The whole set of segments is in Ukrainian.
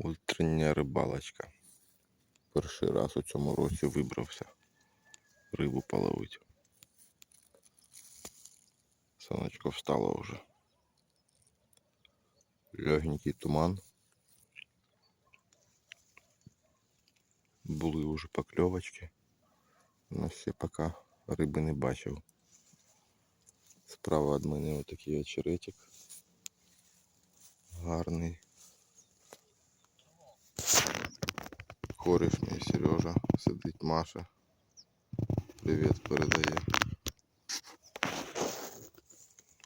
Утрення рибалочка. Перший раз у цьому році вибрався рибу половити. Сонечко встало вже. Легенький туман. Були вже покльовочки. Но ще поки риби не бачив. Справа від мене отакий очеретик. Гарний. Кореш мій Сережа, сидить Маша. Привіт передає.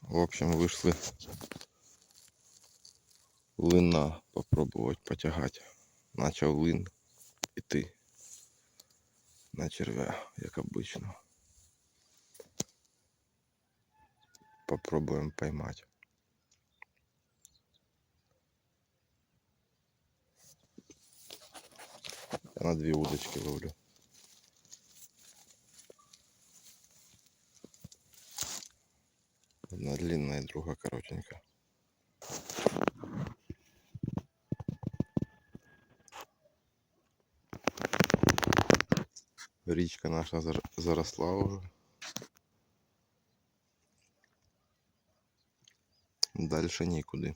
В общем, вийшли лина попробувати потягати. Начав лин іти на червя, як обично. Попробуємо поймати. На две удочки ловлю. Одна длинная, другая коротенькая. Річка наша зар- заросла уже. Дальше нікуди.